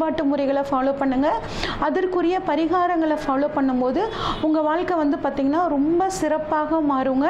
வழிபாட்டு முறைகளை ஃபாலோ பண்ணுங்கள் அதற்குரிய பரிகாரங்களை ஃபாலோ பண்ணும்போது உங்கள் வாழ்க்கை வந்து பார்த்திங்கன்னா ரொம்ப சிறப்பாக மாறுங்க.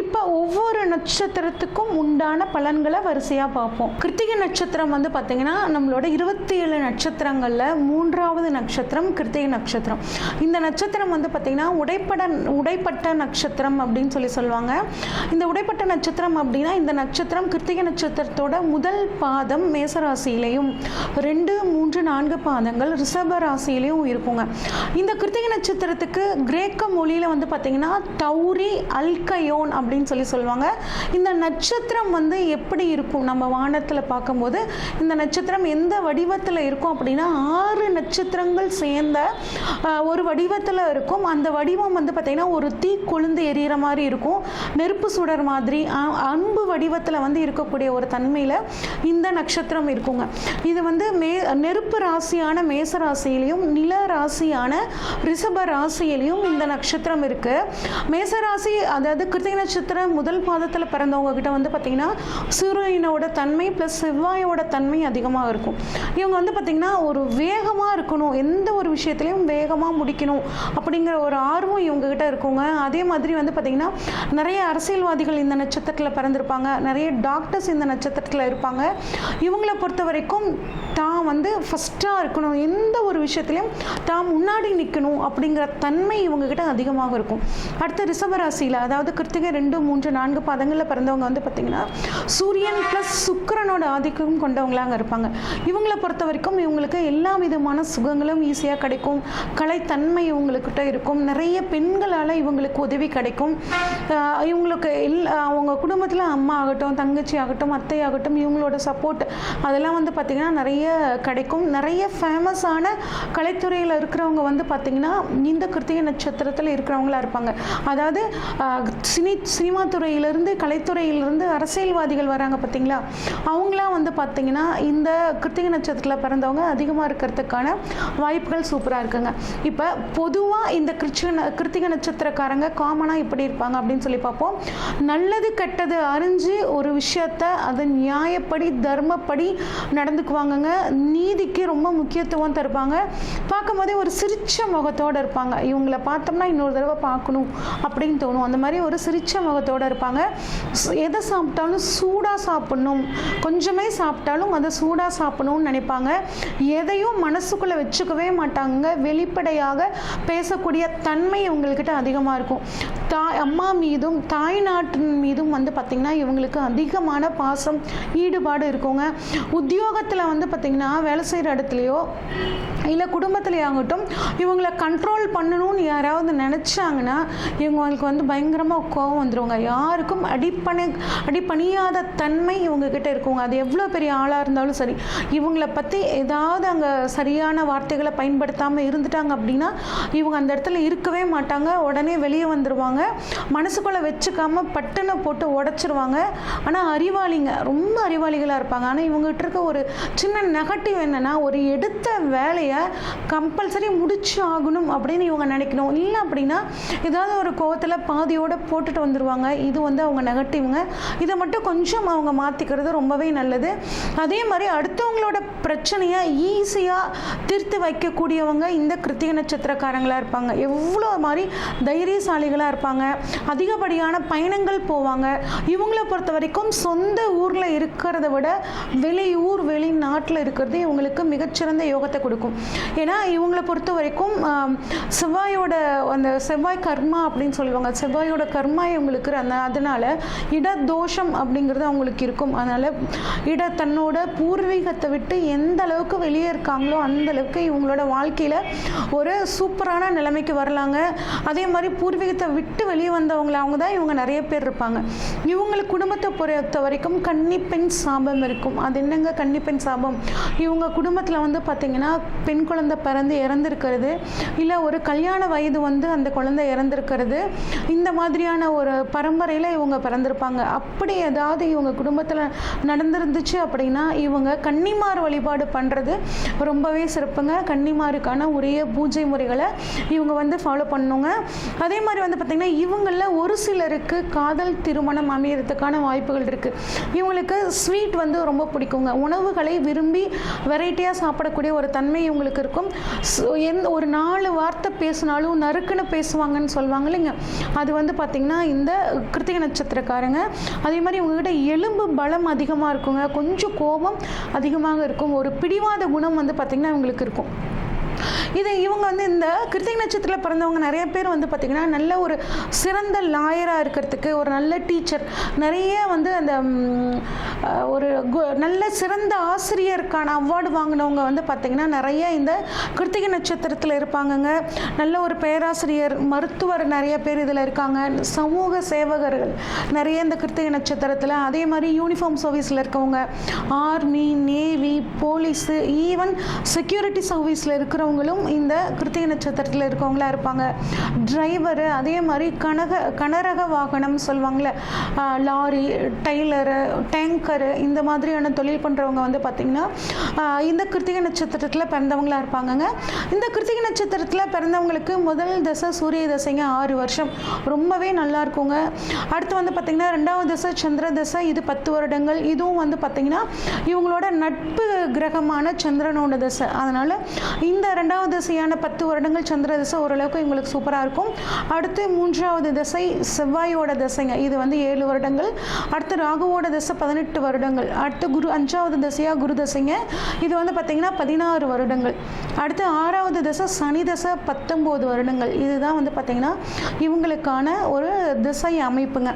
இப்போ ஒவ்வொரு நட்சத்திரத்துக்கும் உண்டான பலன்களை வரிசையாக பார்ப்போம். கிருத்திகை நட்சத்திரம் வந்து பார்த்திங்கன்னா நம்மளோட இருபத்தி ஏழு நட்சத்திரங்களில் மூன்றாவது நட்சத்திரம் கிருத்திகை நட்சத்திரம். இந்த நட்சத்திரம் வந்து பார்த்திங்கன்னா உடைப்பட உடைப்பட்ட நட்சத்திரம் அப்படின்னு சொல்லி சொல்லுவாங்க. இந்த உடைப்பட்ட நட்சத்திரம் அப்படின்னா இந்த நட்சத்திரம் கிருத்திகை நட்சத்திரத்தோட முதல் பாதம் மேசராசியிலையும் ரெண்டு மூன்று மூன்று நான்கு பாதங்கள் ரிஷப ராசியிலையும் இருக்குங்க. இந்த கிருத்திகை நட்சத்திரத்துக்கு கிரேக்க மொழியில் வந்து பார்த்தீங்கன்னா டௌரி அல்கயோன் அப்படின்னு சொல்லி சொல்லுவாங்க. இந்த நட்சத்திரம் வந்து எப்படி இருக்கும்? நம்ம வானத்தில் பார்க்கும்போது இந்த நட்சத்திரம் எந்த வடிவத்தில் இருக்கும் அப்படின்னா ஆறு நட்சத்திரங்கள் சேர்ந்த ஒரு வடிவத்தில் இருக்கும். அந்த வடிவம் வந்து பார்த்திங்கன்னா ஒரு தீ கொழுந்து எரியிற மாதிரி இருக்கும். நெருப்பு சுடர் மாதிரி அன்பு வடிவத்தில் வந்து இருக்கக்கூடிய ஒரு தன்மையில் இந்த நட்சத்திரம் இருக்குங்க. இது வந்து மே நெருப்பு ராசியான மேச ராசியிலையும் நில ராசியான ரிஷப ராசியிலையும் இந்த நட்சத்திரம் இருக்கு. மேச ராசி அதாவது கிருத்திக நட்சத்திரம் முதல் பாதத்தில் பிறந்தவங்க கிட்ட வந்து பார்த்தீங்கன்னா சூரியனோட தன்மை ப்ளஸ் செவ்வாயோட தன்மை அதிகமாக இருக்கும். இவங்க வந்து பார்த்திங்கன்னா ஒரு வேகமாக இருக்கணும் எந்த ஒரு விஷயத்துலையும் வேகமாக முடிக்கணும் அப்படிங்கிற ஒரு ஆர்வம் இவங்க கிட்ட இருக்குங்க. அதே மாதிரி வந்து பார்த்திங்கன்னா நிறைய அரசியல்வாதிகள் இந்த நட்சத்திரத்தில் பிறந்திருப்பாங்க நிறைய டாக்டர்ஸ் இந்த நட்சத்திரத்தில் இருப்பாங்க. இவங்களை பொறுத்த வரைக்கும் தான் வந்து ஃபஸ்ட்டாக இருக்கணும். எந்த ஒரு விஷயத்துலையும் தான் முன்னாடி நிற்கணும் அப்படிங்கிற தன்மை இவங்கக்கிட்ட அதிகமாக இருக்கும். அடுத்து ரிஷபராசியில் அதாவது கிருத்திகை ரெண்டு மூன்று நான்கு பதங்களில் பிறந்தவங்க வந்து பார்த்திங்கன்னா சூரியன் ப்ளஸ் சுக்கரனோட ஆதிக்கம் கொண்டவங்களாக இருப்பாங்க. இவங்களை பொறுத்த வரைக்கும் இவங்களுக்கு எல்லா விதமான சுகங்களும் ஈஸியாக கிடைக்கும். கலைத்தன்மை இவங்களுக்கிட்ட இருக்கும். நிறைய பெண்களால் இவங்களுக்கு உதவி கிடைக்கும். இவங்களுக்கு எல் அவங்க குடும்பத்தில் அம்மா ஆகட்டும் தங்கச்சி ஆகட்டும் அத்தை ஆகட்டும் இவங்களோட சப்போர்ட் அதெல்லாம் வந்து பார்த்திங்கன்னா நிறைய கிடைக்கும். நிறைய ஃபேமஸான கலைத்துறையில் இருக்கிறவங்க வந்து பார்த்திங்கன்னா இந்த கிருத்திகை நட்சத்திரத்தில் இருக்கிறவங்களா இருப்பாங்க. அதாவது சினி சினிமா துறையிலிருந்து கலைத்துறையிலிருந்து அரசியல்வாதிகள் வராங்க பார்த்தீங்களா அவங்களாம் வந்து பார்த்திங்கன்னா இந்த கிருத்திகை நட்சத்திரத்தில் பிறந்தவங்க அதிகமாக இருக்கிறதுக்கான வாய்ப்புகள் சூப்பராக இருக்குங்க. இப்போ பொதுவாக இந்த கிருச்சி கிருத்திகை நட்சத்திரக்காரங்க காமனாக எப்படி இருப்பாங்க அப்படின்னு சொல்லி பார்ப்போம். நல்லது கெட்டது அறிஞ்சு ஒரு விஷயத்த அதை நியாயப்படி தர்மப்படி நடந்துக்குவாங்கங்க. நீதிக்கு ரொம்ப முக்கியத்துவம் தருப்பாங்க பார்க்கும்போதே ஒரு சிரிச்ச முகத்தோடு இருப்பாங்க. இவங்கள பார்த்தோம்னா இன்னொரு தடவை பார்க்கணும் அப்படின்னு தோணும். அந்த மாதிரி ஒரு சிரிச்ச முகத்தோடு இருப்பாங்க. எதை சாப்பிட்டாலும் சூடாக சாப்பிடணும். கொஞ்சமே சாப்பிட்டாலும் அதை சூடாக சாப்பிடணும்னு நினைப்பாங்க. எதையும் மனசுக்குள்ளே வச்சுக்கவே மாட்டாங்க. வெளிப்படையாக பேசக்கூடிய தன்மை இவங்கக்கிட்ட அதிகமாக இருக்கும். தாய் அம்மா மீதும் தாய் நாட்டின் மீதும் வந்து பார்த்திங்கன்னா இவங்களுக்கு அதிகமான பாசம் ஈடுபாடு இருக்குங்க. உத்தியோகத்தில் வந்து பார்த்திங்கன்னா வேலை செய்கிற இடத்துலையோ இல்லை குடும்பத்துலேயே ஆகட்டும் இவங்களை கண்ட்ரோல் பண்ணணும்னு யாராவது நினச்சாங்கன்னா இவங்களுக்கு வந்து பயங்கரமாக கோவம் வந்துருவாங்க யாருக்கும் அடிப்பணி அடிப்பணியாத தன்மை இவங்கக்கிட்ட இருக்குங்க. அது எவ்வளோ பெரிய ஆளாக இருந்தாலும் சரி இவங்கள பற்றி ஏதாவது அங்கே சரியான வார்த்தைகளை பயன்படுத்தாமல் இருந்துட்டாங்க அப்படின்னா இவங்க அந்த இடத்துல இருக்கவே மாட்டாங்க. உடனே வெளியே வந்துடுவாங்க மனசுக்குள்ளே வச்சுக்காமல் பட்டுனை போட்டு உடச்சிருவாங்க. ஆனால் அறிவாளிங்க ரொம்ப அறிவாளிகளாக இருப்பாங்க. ஆனால் இவங்ககிட்ட இருக்க ஒரு சின்ன நெகட்டிவ் என்னென்னா ஒரு எடுத்த வேலையை கம்பல்சரி முடிச்சு ஆகணும் அப்படின்னு இவங்க நினைக்கணும். இல்லை அப்படின்னா ஏதாவது ஒரு கோவத்தில் பாதியோடு போட்டுட்டு வந்துடுவாங்க இது வந்து அவங்க நெகட்டிவ்ங்க இதை மட்டும் கொஞ்சம் அவங்க மாற்றிக்கிறது ரொம்பவே நல்லது. அதே மாதிரி அடுத்தவங்களோட பிரச்சனையை ஈஸியாக தீர்த்து வைக்கக்கூடியவங்க இந்த கிருத்திக நட்சத்திரக்காரங்களாக இருப்பாங்க. எவ்வளோ மாதிரி தைரியசாலிகளாக இருப்பாங்க. அதிகப்படியான பயணங்கள் போவாங்க. இவங்கள பொறுத்த வரைக்கும் சொந்த ஊரில் இருக்கிறத விட வெளியூர் வெளிநாட்டில் இருக்கிறது இவங்களுக்கு மிகச்சிறந்த யோகத்தை கொடுக்கும். ஏன்னா இவங்களை பொறுத்த வரைக்கும் செவ்வாயோட அந்த செவ்வாய் கர்மா அப்படின்னு சொல்லுவாங்க. செவ்வாயோட கர்மா இவங்களுக்கு அந்த அதனால இடதோஷம் அப்படிங்கிறது அவங்களுக்கு இருக்கும். அதனால் இட தன்னோட பூர்வீகத்தை விட்டு எந்த அளவுக்கு வெளியே இருக்காங்களோ அந்த அளவுக்கு இவங்களோட வாழ்க்கையில் ஒரு சூப்பரான நிலைமைக்கு வரலாங்க. அதே மாதிரி பூர்வீகத்தை விட்டு வெளியே வந்தவங்கள அவங்க தான் இவங்க நிறைய பேர் இருப்பாங்க. இவங்களுக்கு குடும்பத்தை பொறுத்த வரைக்கும் கன்னிப்பெண் சாபம் இருக்கும். அது என்னங்க கன்னிப்பெண் சாபம்? இவங்க குடும்பத்தில் வந்து பார்த்திங்கன்னா பெண் குழந்தை பிறந்து இறந்துருக்கிறது. இல்லை ஒரு கல்யாண வயது வந்து அந்த குழந்தை இறந்துருக்கிறது. இந்த மாதிரியான ஒரு பரம்பரையில் இவங்க பிறந்திருப்பாங்க. அப்படி ஏதாவது இவங்க குடும்பத்தில் நடந்திருந்துச்சு அப்படின்னா இவங்க கன்னிமார் வழிபாடு பண்ணுறது ரொம்பவே சிறப்புங்க. கன்னிமாருக்கான உரிய பூஜை முறைகளை இவங்க வந்து ஃபாலோ பண்ணுங்க. அதே மாதிரி வந்து பார்த்திங்கன்னா இவங்களில் ஒரு சிலருக்கு காதல் திருமணம் அமையறதுக்கான வாய்ப்புகள் இருக்குது இவங்களுக்கு ஸ்வீட் வந்து ரொம்ப பிடிக்குங்க. உணவுகளை விரும்பி வெரைட்டியாக சாப்பிடக்கூடிய ஒரு தன்மை இவங்களுக்கு இருக்கும். எந்த ஒரு நாலு வார்த்தை பேசினாலும் நறுக்குன்னு பேசுவாங்கன்னு சொல்லுவாங்க இல்லைங்க. அது வந்து பார்த்திங்கன்னா இந்த கிருத்திக நட்சத்திரக்காரங்க. அதே மாதிரி இவங்ககிட்ட எலும்பு பலம் அதிகமாக இருக்குங்க. கொஞ்சம் கோபம் அதிகமாக இருக்கும். ஒரு பிடிவாத குணம் வந்து பார்த்திங்கன்னா இவங்களுக்கு இருக்கும். இது இவங்க வந்து இந்த கிருத்திக நட்சத்திரத்தில் பிறந்தவங்க நிறைய பேர் வந்து பார்த்திங்கன்னா நல்ல ஒரு சிறந்த லாயராக இருக்கிறதுக்கு ஒரு நல்ல டீச்சர் நிறைய வந்து அந்த ஒரு கு- நல்ல சிறந்த ஆசிரியருக்கான அவார்டு வாங்கினவங்க வந்து பார்த்திங்கன்னா நிறைய இந்த கிருத்திகை நட்சத்திரத்தில் இருப்பாங்கங்க. நல்ல ஒரு பேராசிரியர் மருத்துவர் நிறைய பேர் இதில் இருக்காங்க. சமூக சேவகர்கள் நிறைய இந்த கிருத்திகை நட்சத்திரத்தில். அதே மாதிரி யூனிஃபார்ம் சர்வீஸில் இருக்கவங்க army navy police even security சர்வீஸில் இருக்கிறவங்களும் இந்த கிருத்திகை நட்சத்திரத்தில் இருக்கவங்களா இருப்பாங்க. டிரைவரு அதே மாதிரி கனக கனரக வாகனம் சொல்லுவாங்களே லாரி டெய்லரு டேங்கரு இந்த மாதிரியான தொழில் பண்ணுறவங்க வந்து பார்த்திங்கன்னா இந்த கிருத்திகை நட்சத்திரத்தில் பிறந்தவங்களா இருப்பாங்கங்க. இந்த கிருத்திகை நட்சத்திரத்தில் பிறந்தவங்களுக்கு முதல் தசை சூரிய தசைங்க ஆறு வருஷம். ரொம்பவே நல்லா இருக்குங்க. அடுத்து வந்து பார்த்திங்கன்னா ரெண்டாவது தசை சந்திர தசை இது பத்து வருடங்கள். இதுவும் வந்து பார்த்திங்கன்னா இவங்களோட நட்பு கிரகமான சந்திரனோட தசை. அதனால் இந்த ரெண்டாவது தசையான பத்து வருடங்கள் சந்திர தசை ஓரளவுக்கு இவங்களுக்கு சூப்பராக இருக்கும். அடுத்து மூன்றாவது தசை செவ்வாயோட தசைங்க. இது வந்து ஏழு வருடங்கள். அடுத்து ராகுவோட தசை பதினெட்டு வருடங்கள். அடுத்து குரு அஞ்சாவது தசையாக குரு தசைங்க. இது வந்து பார்த்திங்கன்னா பதினாறு வருடங்கள். அடுத்து ஆறாவது தசை சனி தசை பத்தொம்போது வருடங்கள். இதுதான் வந்து பார்த்திங்கன்னா இவங்களுக்கான ஒரு திசை அமைப்புங்க.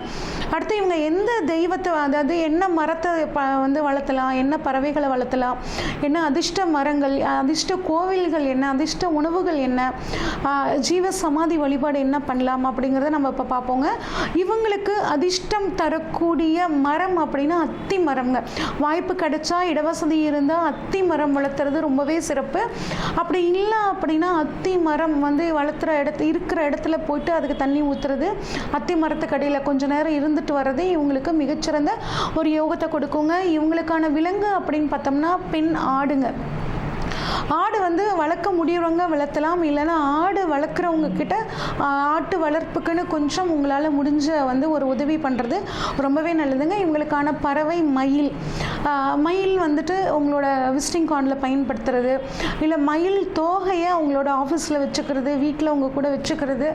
அடுத்து இவங்க எந்த தெய்வத்தை அதாவது என்ன மரத்தை ப வந்து வளர்த்தலாம் என்ன பறவைகளை வளர்த்தலாம் என்ன அதிர்ஷ்ட மரங்கள் அதிர்ஷ்ட கோவில்கள் என்ன அதிர்ஷ்ட இஷ்ட உணவுகள் என்ன? ஜீவ சமாதி வழிபாடு என்ன பண்ணலாம் அப்படிங்கிறத நம்ம இப்போ பார்ப்போங்க. இவங்களுக்கு அதிர்ஷ்டம் தரக்கூடிய மரம் அப்படின்னா அத்தி மரம்ங்க. வாய்ப்பு கிடைச்சா இடவசதி இருந்தால் அத்தி மரம் வளர்த்துறது ரொம்பவே சிறப்பு. அப்படி இல்லை அப்படின்னா அத்தி மரம் வந்து வளர்த்துற இடத்து இருக்கிற இடத்துல போயிட்டு அதுக்கு தண்ணி ஊற்றுறது அத்தி மரத்துக்கு அடியில் கொஞ்ச நேரம் இருந்துட்டு வர்றது இவங்களுக்கு மிகச்சிறந்த ஒரு யோகத்தை கொடுக்குங்க. இவங்களுக்கான விலங்கு அப்படின்னு பார்த்தோம்னா பெண் ஆடுங்க. ஆடு வந்து வளர்க்க முடியறவங்க வளர்த்தலாம் இல்லைன்னா ஆடு வளர்க்குறவங்க கிட்ட ஆட்டு வளர்ப்புக்குன்னு கொஞ்சம் உங்களால் முடிஞ்ச வந்து ஒரு உதவி பண்ணுறது ரொம்பவே நல்லதுங்க. இவங்களுக்கான பறவை மயில். மயில் வந்துட்டு உங்களோட விசிட்டிங் கார்டில் பயன்படுத்துறது இல்லை மயில் தோகையை உங்களோட ஆஃபீஸில் வச்சுக்கிறது வீட்டில் உங்கள் கூட வச்சுக்கிறது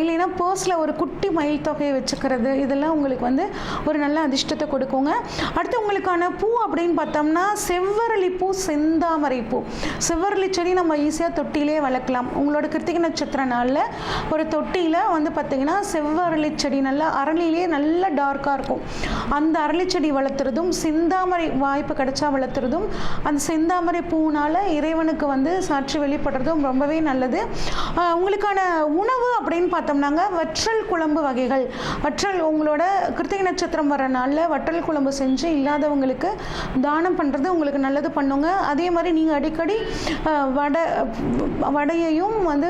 இல்லைன்னா பர்ஸில் ஒரு குட்டி மயில் தொகையை வச்சுக்கிறது இதெல்லாம் உங்களுக்கு வந்து ஒரு நல்ல அதிர்ஷ்டத்தை கொடுக்குங்க. அடுத்து உங்களுக்கான பூ அப்படின்னு பார்த்தோம்னா செவ்வரளி பூ செந்தாமரை பூ. செவ்வரளி செடி நம்ம ஈஸியாக தொட்டிலே வளர்க்கலாம். உங்களோட கிருத்திகை நட்சத்திர நாளில் ஒரு தொட்டியில் வந்து பார்த்தீங்கன்னா செவ்வரளி செடி நல்லா அரளிலே நல்ல டார்க்காக இருக்கும். அந்த அரளி செடி வளர்த்துறதும் செந்தாமரை வாய்ப்பு கிடைச்சா வளர்த்துறதும் அந்த செந்தாமரை பூனால் இறைவனுக்கு வந்து சாட்சி வெளிப்படுறதும் ரொம்பவே நல்லது. உங்களுக்கான உணவு அப்படின்னு பார்த்தோம்னாங்க வற்றல் குழம்பு வகைகள். வற்றல் உங்களோட கிருத்திகை நட்சத்திரம் வர நாளில் வற்றல் குழம்பு செஞ்சு இல்லாதவங்களுக்கு தானம் பண்ணுறது உங்களுக்கு நல்லது பண்ணுங்க. அதே மாதிரி நீங்கள் அடிக்கடி வடை வடையையும் வந்து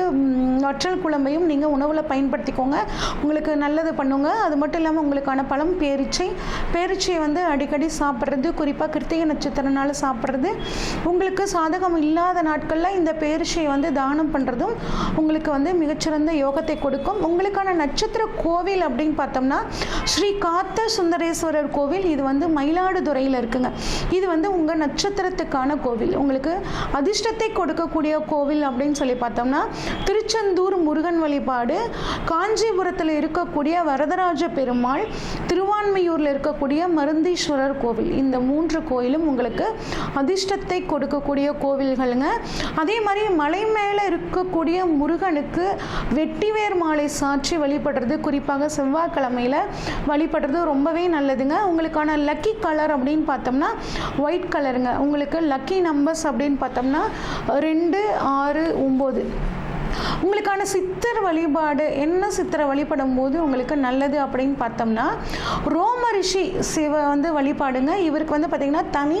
வற்றல் குழம்பையும் நீங்கள் உணவில் பயன்படுத்திக்கோங்க. உங்களுக்கு நல்லது பண்ணுங்க. அது மட்டும் இல்லாமல் உங்களுக்கான பழம் பேரிச்சை பேரிச்சையை வந்து அடிக்கடி சாப்பிட்றது குறிப்பாக கிருத்திகை நட்சத்திரனால சாப்பிட்றது. உங்களுக்கு சாதகம் இல்லாத நாட்களில் இந்த பேரிச்சையை வந்து தானம் பண்ணுறதும் உங்களுக்கு வந்து மிகச்சிறந்த யோகத்தை கொடுக்கும். உங்களுக்கான நட்சத்திர கோவில் அப்படின்னு பார்த்தோம்னா ஸ்ரீ காத்த சுந்தரேஸ்வரர் கோவில். இது வந்து மயிலாடுதுறையில் இருக்குங்க. இது வந்து உங்கள் நட்சத்திரத்துக்கான கோவில். உங்களுக்கு அதிர்ஷ்டத்தை கொடுக்கக்கூடிய கோவில் அப்படின்னு சொல்லி பார்த்தோம்னா திருச்செந்தூர் முருகன் வழிபாடு காஞ்சிபுரத்தில் இருக்கக்கூடிய வரதராஜ பெருமாள் திருவான்மையூரில் இருக்கக்கூடிய மருந்தீஸ்வரர் கோவில். இந்த மூன்று கோயிலும் உங்களுக்கு அதிர்ஷ்டத்தை கொடுக்கக்கூடிய கோவில்களுங்க. அதே மாதிரி மலை மேலே இருக்கக்கூடிய முருகனுக்கு வெட்டிவேர் மாலை சாற்றி வழிபடுறது குறிப்பாக செவ்வாய்க்கிழமையில் வழிபடுறது ரொம்பவே நல்லதுங்க. உங்களுக்கான லக்கி கலர் அப்படின்னு பார்த்தோம்னா ஒயிட் கலருங்க உங்களுக்கு லக்கி நம்பர்ஸ் அப்படின்னு பார்த்தோம்னா ரெண்டு ஆறு ஒம்பது. உங்களுக்கான சித்தர் வழிபாடு என்ன சித்தரை வழிபடும் போது உங்களுக்கு நல்லது அப்படின்னு பார்த்தோம்னா ரோம ரிஷி சிவ வந்து வழிபாடுங்க. இவருக்கு வந்து பார்த்திங்கன்னா தனி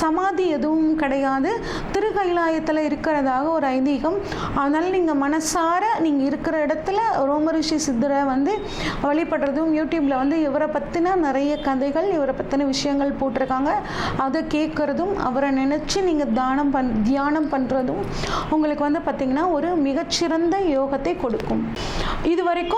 சமாதி எதுவும் கிடையாது. திருக்கைலாயத்தில் இருக்கிறதாக ஒரு ஐதீகம். அதனால் நீங்கள் மனசார நீங்கள் இருக்கிற இடத்துல ரோம ரிஷி சித்தரை வந்து வழிபடுறதும் யூடியூப்பில் வந்து இவரை பற்றின நிறைய கதைகள் இவரை பற்றின விஷயங்கள் போட்டிருக்காங்க. அதை கேட்குறதும் அவரை நினச்சி நீங்கள் தானம் பண் தியானம் பண்ணுறதும் உங்களுக்கு வந்து பார்த்திங்கன்னா ஒரு மிகச்சிறந்த யோகத்தை கொடுக்கும். இதுவரைக்கும்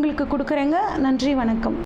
உங்களுக்கு கொடுக்குறேங்க. நன்றி வணக்கம்.